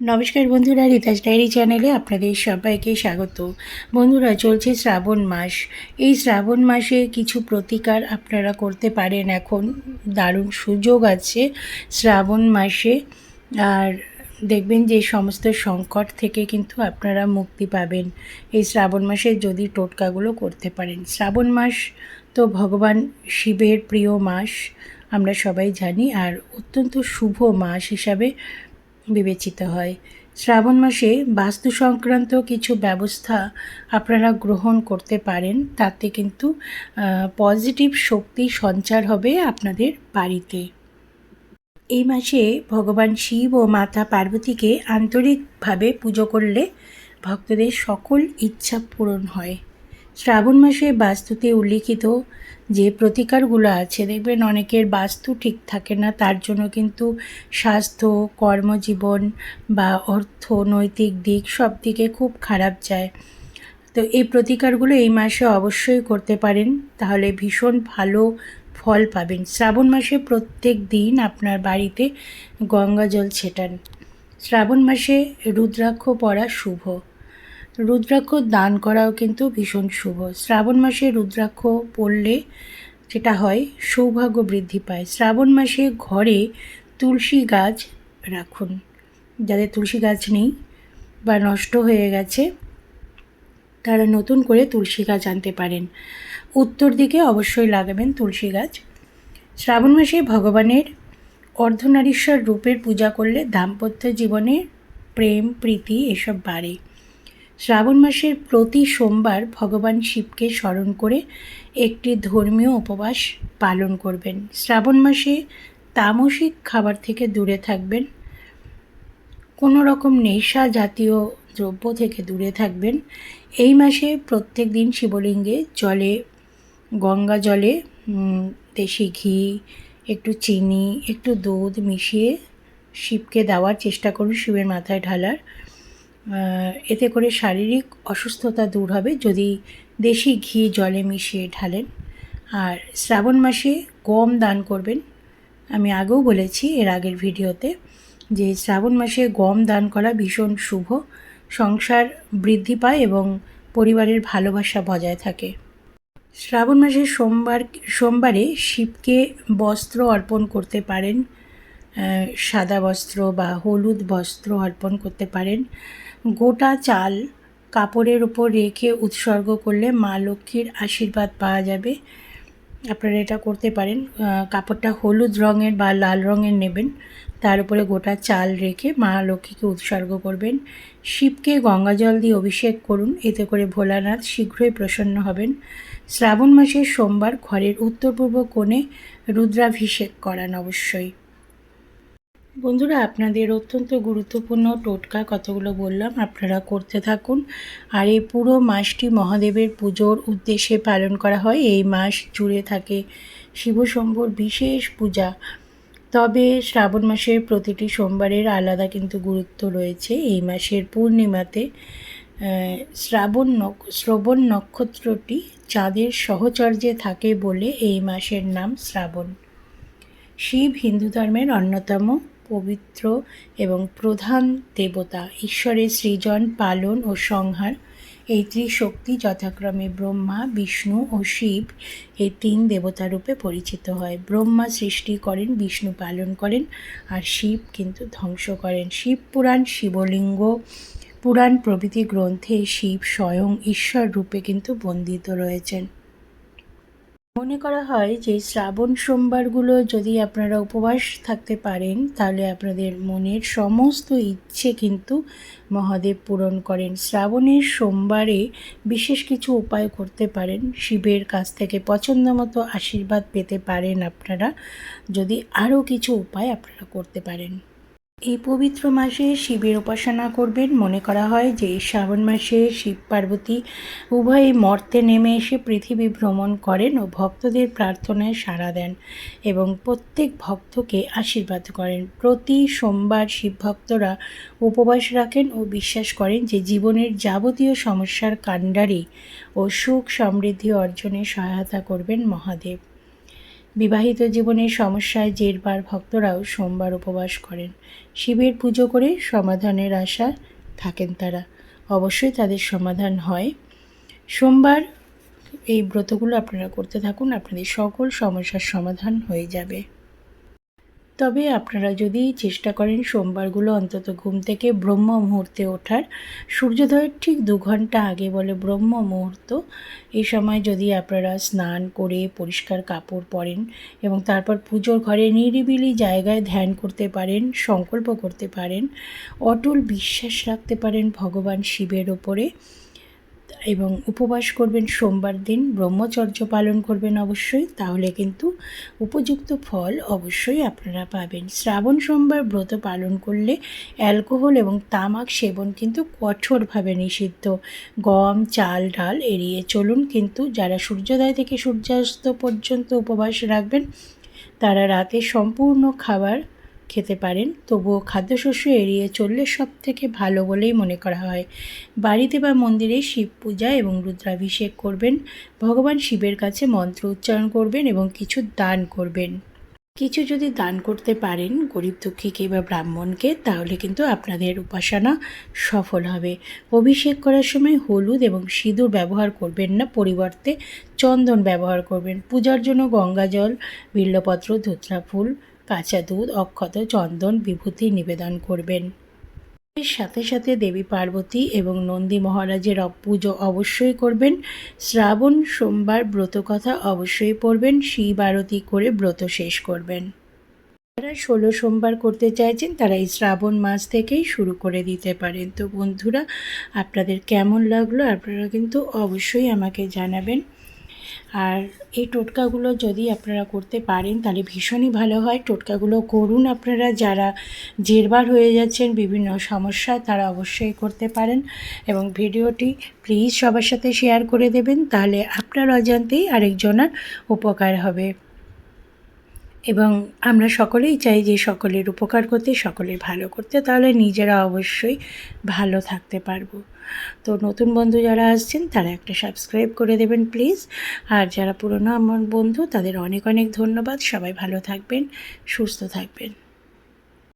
নমস্কার বন্ধুরা রিতাস ডায়েরি চ্যানেলে আপনাদের সবাইকে স্বাগত। বন্ধুরা, চলছে শ্রাবণ মাস। এই শ্রাবণ মাসে কিছু প্রতিকার আপনারা করতে পারেন এখন। দারুণ সুযোগ আছে শ্রাবণ মাসে। আর দেখবেন যে সমস্ত সংকট থেকে কিন্তু আপনারা মুক্তি পাবেন। এই শ্রাবণ মাসে যদি টোটকাগুলো করতে পারেন। শ্রাবণ মাস তো ভগবান শিবের প্রিয় মাস, আমরা সবাই জানি। আর অত্যন্ত শুভ মাস হিসাবে বিবেচিত হয়। শ্রাবণ মাসে বাস্তু সংক্রান্ত কিছু ব্যবস্থা আপনারা গ্রহণ করতে পারেন, তাতে কিন্তু পজিটিভ শক্তি সঞ্চার হবে আপনাদের বাড়িতে। এই মাসে ভগবান শিব ও মাতা পার্বতীকে আন্তরিকভাবে পুজো করলে ভক্তদের সকল ইচ্ছা পূরণ হয়। শ্রাবণ মাসে বাস্তুতে উল্লিখিত যে প্রতিকারগুলো আছে, দেখবেন অনেকের বাস্তু ঠিক থাকে না, তার জন্য কিন্তু স্বাস্থ্য, কর্মজীবন বা অর্থনৈতিক দিক সব দিকে খুব খারাপ যায়। তো এই প্রতিকারগুলো এই মাসে অবশ্যই করতে পারেন, তাহলে ভীষণ ভালো ফল পাবেন। শ্রাবণ মাসে প্রত্যেক দিন আপনার বাড়িতে গঙ্গা জল ছেটান। শ্রাবণ মাসে রুদ্রাক্ষ পড়া শুভ। রুদ্রাক্ষ দান করাও কিন্তু ভীষণ শুভ। শ্রাবণ মাসে রুদ্রাক্ষ পড়লে যেটা হয়, সৌভাগ্য বৃদ্ধি পায়। শ্রাবণ মাসে ঘরে তুলসী গাছ রাখুন। যাদের তুলসী গাছ নেই বা নষ্ট হয়ে গেছে, তারা নতুন করে তুলসী গাছ আনতে পারেন। উত্তর দিকে অবশ্যই লাগাবেন তুলসী গাছ। শ্রাবণ মাসে ভগবানের অর্ধনারীশ্বর রূপের পূজা করলে দাম্পত্য জীবনে প্রেম, প্রীতি এসব বাড়ে। শ্রাবণ মাসের প্রতি সোমবার ভগবান শিবকে স্মরণ করে একটি ধর্মীয় উপবাস পালন করবেন। শ্রাবণ মাসে তামসিক খাবার থেকে দূরে থাকবেন। কোনো রকম নেশা জাতীয় দ্রব্য থেকে দূরে থাকবেন। এই মাসে প্রত্যেক দিন শিবলিঙ্গে জলে, গঙ্গা জলে দেশি ঘি, একটু চিনি, একটু দুধ মিশিয়ে শিবকে দেওয়ার চেষ্টা করুন, শিবের মাথায় ঢালার। এতে করে শারীরিক অসুস্থতা দূর হবে যদি দেশি ঘি জলে মিশিয়ে ঢালেন। আর শ্রাবণ মাসে গম দান করবেন। আমি আগেও বলেছি এর আগের ভিডিওতে যে শ্রাবণ মাসে গম দান করা ভীষণ শুভ। সংসার বৃদ্ধি পায় এবং পরিবারের ভালোবাসা বজায় থাকে। শ্রাবণ মাসে সোমবার, সোমবারে শিবকে বস্ত্র অর্পণ করতে পারেন। সাদা বস্ত্র বা হলুদ বস্ত্র অর্পণ করতে পারেন। গোটা চাল কাপড়ের ওপর রেখে উৎসর্গ করলে মা লক্ষ্মীর আশীর্বাদ পাওয়া যাবে। আপনারা এটা করতে পারেন। কাপড়টা হলুদ রঙের বা লাল রঙের নেবেন। তার উপরে গোটা চাল রেখে মা লক্ষ্মীকে উৎসর্গ করবেন। শিবকে গঙ্গা জল দিয়ে অভিষেক করুন। এতে করে ভোলানাথ শীঘ্রই প্রসন্ন হবেন। শ্রাবণ মাসের সোমবার ঘরের উত্তর পূর্ব কোণে রুদ্রাভিষেক করান অবশ্যই। বন্ধুরা, আপনাদের অত্যন্ত গুরুত্বপূর্ণ টোটকা কতগুলো বললাম, আপনারা করতে থাকুন। আর এই পুরো মাসটি মহাদেবের পুজোর উদ্দেশ্যে পালন করা হয়। এই মাস জুড়ে থাকে শিবশম্ভুর বিশেষ পূজা। তবে শ্রাবণ মাসের প্রতিটি সোমবারের আলাদা কিন্তু গুরুত্ব রয়েছে। এই মাসের পূর্ণিমাতে শ্রাবণ শ্রবণ নক্ষত্রটি চাঁদের সহচর্যে থাকে বলে এই মাসের নাম শ্রাবণ। শিব হিন্দু ধর্মের অন্যতম পবিত্র এবং প্রধান দেবতা, ঈশ্বরের সৃজন, পালন ও সংহার। এই ত্রিশক্তি যথাক্রমে ব্রহ্মা, বিষ্ণু ও শিব এই তিন দেবতা রূপে পরিচিত হয়। ব্রহ্মা সৃষ্টি করেন, বিষ্ণু পালন করেন আর শিব কিন্তু ধ্বংস করেন। শিব পুরাণ, শিবলিঙ্গ, পুরাণ প্রভৃতি গ্রন্থে শিব স্বয়ং ঈশ্বর রূপে কিন্তু বন্দিত রয়েছেন। মনে করা হয় যে শ্রাবণ সোমবারগুলো যদি আপনারা উপবাস থাকতে পারেন, তাহলে আপনাদের মনের সমস্ত ইচ্ছে কিন্তু মহাদেব পূরণ করেন। শ্রাবণের সোমবারে বিশেষ কিছু উপায় করতে পারেন। শিবের কাছ থেকে পছন্দ মতো আশীর্বাদ পেতে পারেন আপনারা। যদি আরও কিছু উপায় আপনারা করতে পারেন। এই পবিত্র মাসে শিবের উপাসনা করবেন। মনে করা হয় যে শ্রাবণ মাসে শিব পার্বতী উভয়ই মর্তে নেমে এসে পৃথিবী ভ্রমণ করেন ও ভক্তদের প্রার্থনায় সাড়া দেন এবং প্রত্যেক ভক্তকে আশীর্বাদ করেন। প্রতি সোমবার শিব ভক্তরা উপবাস রাখেন ও বিশ্বাস করেন যে জীবনের যাবতীয় সমস্যার কাণ্ডারি ও সুখ সমৃদ্ধি অর্জনে সহায়তা করবেন মহাদেব। বিবাহিত জীবনের সমস্যায় জেরবার ভক্তরাও সোমবার উপবাস করেন। শিবের পুজো করে সমাধানের আশা থাকেন তারা। অবশ্যই তাদের সমাধান হয়। সোমবার এই ব্রতগুলো আপনারা করতে থাকুন। আপনাদের সকল সমস্যার সমাধান হয়ে যাবে। তবে আপনারা যদি চেষ্টা করেন সোমবারগুলো অন্তত ঘুম থেকে ব্রহ্ম মুহূর্তে ওঠার, সূর্যোদয়ের ঠিক দু ঘণ্টা আগে বলে ব্রহ্ম মুহূর্ত। এই সময় যদি আপনারা স্নান করে পরিষ্কার কাপড় পরেন এবং তারপর পুজোর ঘরে নিরিবিলি জায়গায় ধ্যান করতে পারেন, সংকল্প করতে পারেন, অটল বিশ্বাস রাখতে পারেন ভগবান শিবের ওপরে এবং উপবাস করবেন সোমবার দিন, ব্রহ্মচর্য পালন করবেন অবশ্যই, তাহলে কিন্তু উপযুক্ত ফল অবশ্যই আপনারা পাবেন। শ্রাবণ, সোমবার ব্রত পালন করলে অ্যালকোহল এবং তামাক সেবন কিন্তু কঠোরভাবে নিষিদ্ধ। গম, চাল, ডাল এড়িয়ে চলুন কিন্তু যারা সূর্যোদয় থেকে সূর্যাস্ত পর্যন্ত উপবাস রাখবেন, তারা রাতে সম্পূর্ণ খাবার খেতে পারেন। তবুও খাদ্যশস্য এড়িয়ে চললে সব থেকে ভালো বলেই মনে করা হয়। বাড়িতে বা মন্দিরে শিব পূজা এবং রুদ্রাভিষেক করবেন। ভগবান শিবের কাছে মন্ত্র উচ্চারণ করবেন এবং কিছু দান করবেন। কিছু যদি দান করতে পারেন গরিব দুঃখীকে বা ব্রাহ্মণকে, তাহলে কিন্তু আপনাদের উপাসনা সফল হবে। অভিষেক করার সময় হলুদ এবং সিঁদুর ব্যবহার করবেন না, পরিবর্তে চন্দন ব্যবহার করবেন। পূজার জন্য গঙ্গা জল বিল্লপত্র, ধুতরা ফুল কাঁচা দুধ, অক্ষত চন্দন, বিভূতি নিবেদন করবেন। এর সাথে সাথে দেবী পার্বতী এবং নন্দী মহারাজের পুজো অবশ্যই করবেন। শ্রাবণ, সোমবার ব্রত কথা অবশ্যই পড়বেন। শিব আরতি করে ব্রত শেষ করবেন। যারা ষোলো সোমবার করতে চাইছেন, তারা এই শ্রাবণ মাস থেকেই শুরু করে দিতে পারেন। তো বন্ধুরা, আপনাদের কেমন লাগল? আপনারা কিন্তু অবশ্যই আমাকে জানাবেন। আর এই টোটকাগুলো যদি আপনারা করতে পারেন, তাহলে ভীষণই ভালো হয়। টোটকাগুলো করুন আপনারা, যারা জেরবার হয়ে যাচ্ছেন, বিভিন্ন সমস্যা, তারা অবশ্যই করতে পারেন। এবং ভিডিওটি প্লিজ সবার সাথে শেয়ার করে দেবেন, তাহলে আপনার অজান্তেই আরেকজনের উপকার হবে। এবং আমরা সকলেই চাই যে সকলের উপকার করতে, সকলের ভালো করতে, তাহলে নিজেরা অবশ্যই ভালো থাকতে পারব। তো নতুন বন্ধু যারা আসছেন, তারা একটা সাবস্ক্রাইব করে দেবেন প্লিজ আর যারা পুরনো আমার বন্ধু, তাদের অনেক অনেক ধন্যবাদ। সবাই ভালো থাকবেন, সুস্থ থাকবেন।